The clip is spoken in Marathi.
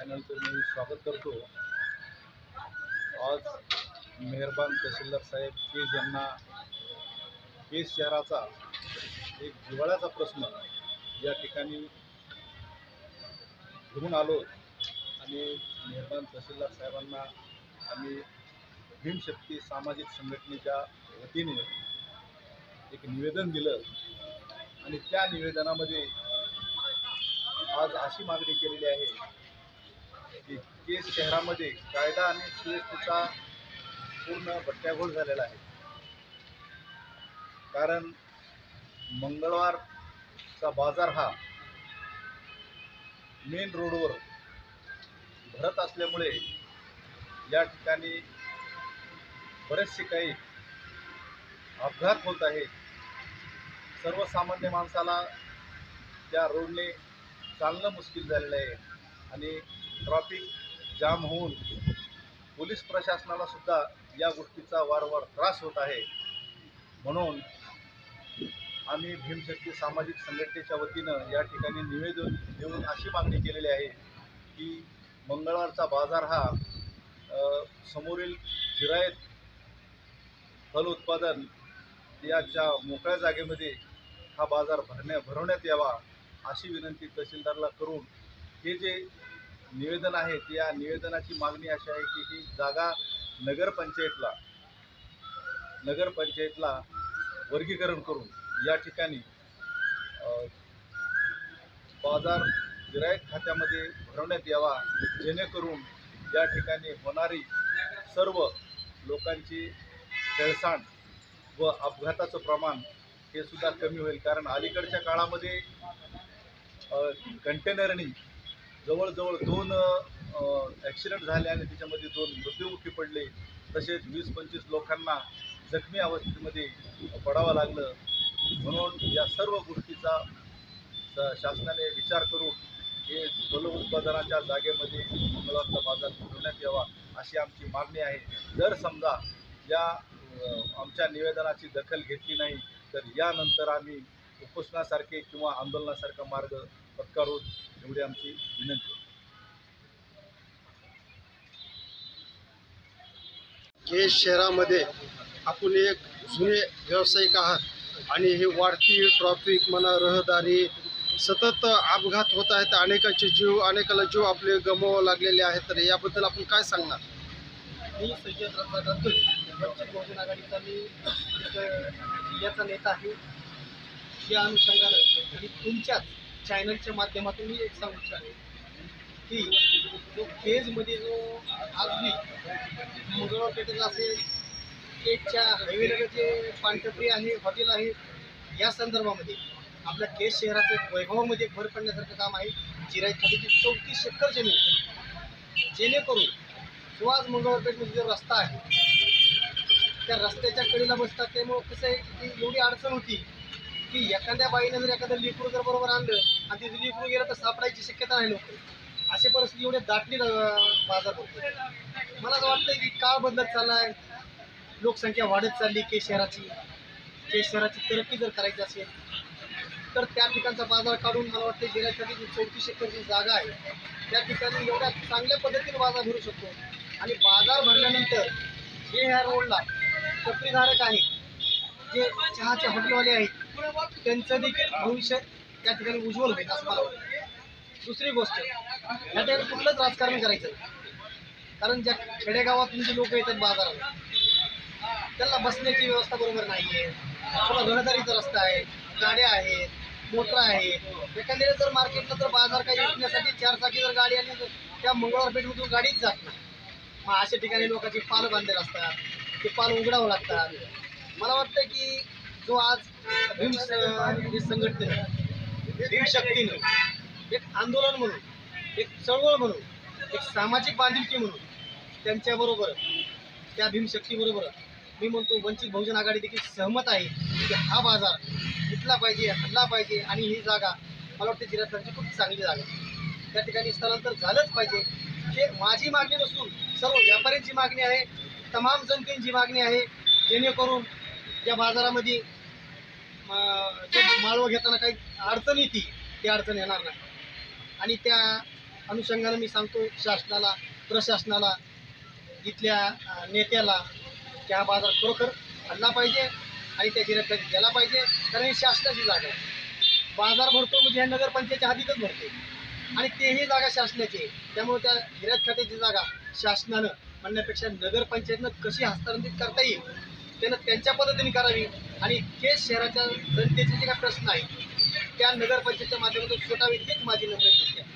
चॅनलचं मी स्वागत करतो. आज मेहरबान तहसीलदार साहेब की ज्यांना केस शहराचा एक दिवाळ्याचा प्रश्न या ठिकाणी घेऊन आलो आणि मेहरबान तहसीलदार साहेबांना आम्ही भीमशक्ती सामाजिक संघटनेच्या वतीने एक निवेदन दिलं आणि त्या निवेदनामध्ये आज अशी मागणी केलेली आहे की शहरामध्ये कायदा आणि सुव्यवस्थेचा पूर्ण बट्ट्याघोळ झालेला आहे. कारण मंगळवारचा बाजार हा मेन रोडवर भरत असल्यामुळे या ठिकाणी बरेचसे काही अपघात होत आहेत. सर्वसामान्य माणसाला त्या रोडने चालणं मुश्किल झालेलं आहे आणि ट्रॉफिक जाम होऊन पोलीस प्रशासनाला सुद्धा या गोष्टीचा वारंवार त्रास होत आहे. म्हणून आम्ही भीमशक्ती सामाजिक संघटनेच्या वतीनं या ठिकाणी निवेदन देऊन अशी मागणी केलेली आहे की मंगळवारचा बाजार हा समोरील जिरायत फल उत्पादन याच्या मोकळ्या जागेमध्ये हा बाजार भरण्या भरवण्यात यावा अशी विनंती तहसीलदारला करून हे जे निवेदन आहे त्या या निवेदनाची मागणी अशी आहे की ही जागा नगरपंचायतला नगरपंचायतला वर्गीकरण करून या ठिकाणी बाजार गिरायक खात्यामध्ये भरवण्यात यावा जेणेकरून या ठिकाणी होणारी सर्व लोकांची खेळसाण व अपघाताचं प्रमाण हे सुद्धा कमी होईल. कारण अलीकडच्या काळामध्ये कंटेनरनी जवळजवळ दोन ॲक्सिडेंट झाले आणि त्याच्यामध्ये दोन मृत्यूमुखी पडले. तसेच वीस पंचवीस लोकांना जखमी अवस्थेमध्ये पडावं लागलं. म्हणून या सर्व गोष्टीचा शासनाने विचार करून हे फल उत्पादनाच्या जागेमध्ये मंगळवारचा बाजार भरवण्यात यावा अशी आमची मागणी आहे. जर समजा या आमच्या निवेदनाची दखल घेतली नाही तर यानंतर आम्ही उपोषणासारखे किंवा आंदोलनासारखा मार्ग पत्करू एवढी आमची विनंती शहरामध्ये आपण एक जुने व्यावसायिक आहात आणि हे वाढती ट्रॉफिक म्हणा रहदारी सतत अपघात होत आहेत अनेकांचे जीव अनेकाला जीव आपले गमवावे लागलेले आहेत तर याबद्दल आपण काय सांगणार? मी सय्यद रत्नाकर वंचित बहुजन आघाडीचा मी नेता आहे. या अनुषंगानं आणि तुमच्याच चॅनलच्या माध्यमातून मी एक सांगू इच्छितो की जो फेजमध्ये जो आज मी मंगळवार पेठेला असेल केकच्या हायवेला जे पानटपरी आहे हॉटेल आहे या संदर्भामध्ये आपल्या केस शहराचं वैभवामध्ये भर पडण्यासारखं काम आहे. चिराई खात्याची चौतीस एकर जमीन जेणेकरून जो आज मंगळवारपेठमध्ये जो रस्ता आहे त्या रस्त्याच्या कडेला बसतात. त्यामुळं कसं आहे की एवढी अडचण होती की एखाद्या बाईनं जर एखादं लिकरू जर बरोबर आणलं आणि तिथे लिकरू गेलं तर सापडायची शक्यता आहे लोक असे परिस्थिती एवढे दाटली बाजार होते मला असं वाटतं की काळ बदलत चालला आहे लोकसंख्या वाढत चालली के शहराची. के शहराची तरक्की जर करायची असेल तर त्या ठिकाणचा बाजार काढून मला वाटतं जिल्ह्यासाठी जी चौतीस एकरची जागा आहे त्या ठिकाणी एवढ्या चांगल्या पद्धतीने बाजार भरू शकतो. आणि बाजार भरल्यानंतर जे ह्या रोडला टपरीधारक आहेत जे चहाचे हॉटेलवाले आहेत त्यांचं देखील भविष्य त्या ठिकाणी उज्ज्वल होईल असं मला वाटतं. दुसरी गोष्ट या ठिकाणी कुठलंच राजकारण करायचं कारण ज्या खेडेगावातून जे लोक येतात बाजारात त्यांना बसण्याची व्यवस्था बरोबर नाही आहे थोडा रस्ता आहे गाड्या आहेत मोटर आहेत. एखाद्या जर मार्केटला जर बाजार काही विकण्यासाठी चार चाकी जर गाडी आली तर त्या मंगळवार पेठमधून गाडीच जात नाही. मग अशा ठिकाणी लोकांची पाल बांधलेले असतात ते पाल उघडावं लागतात. मला वाटतं की जो आज भीम संघटनेनं संघटने भीम शक्तीनं एक आंदोलन म्हणून एक चळवळ म्हणून एक सामाजिक बांधिलकी म्हणून त्यांच्याबरोबर त्या भीमशक्तीबरोबर मी म्हणतो वंचित बहुजन आघाडी देखील सहमत आहे की हा बाजार घेतला पाहिजे हल्ला पाहिजे आणि ही जागा मला वाटते जिल्ह्यातल्यांची खूप चांगली जागा त्या ठिकाणी स्थलांतर झालंच पाहिजे. हे माझी मागणी नसून सर्व व्यापाऱ्यांची मागणी आहे. तमाम जनतेची मागणी आहे. जेणेकरून या बाजारामध्ये जे माळवं घेताना काही अडचण येते ती अडचण येणार नाही. आणि त्या अनुषंगानं मी सांगतो शासनाला प्रशासनाला इथल्या नेत्याला की हा बाजार खरोखर आणला पाहिजे आणि त्या जिल्ह्यात गेला पाहिजे. कारण ही शासनाची जागा आहे. बाजार भरतो म्हणजे ह्या नगरपंचायतच्या आधीच भरते. आणि तेही जागा शासनाची आहे. त्यामुळे त्या हिऱ्यात खात्याची जागा शासनानं म्हणण्यापेक्षा नगरपंचायतनं कशी हस्तांतरित करता येईल त्यांना त्यांच्या पद्धतीने करावी. आणि केस शहराच्या जनतेचे जे काही प्रश्न आहेत त्या नगरपंचायतच्या माध्यमातून सुटावे तेच माझी नम्र आहे.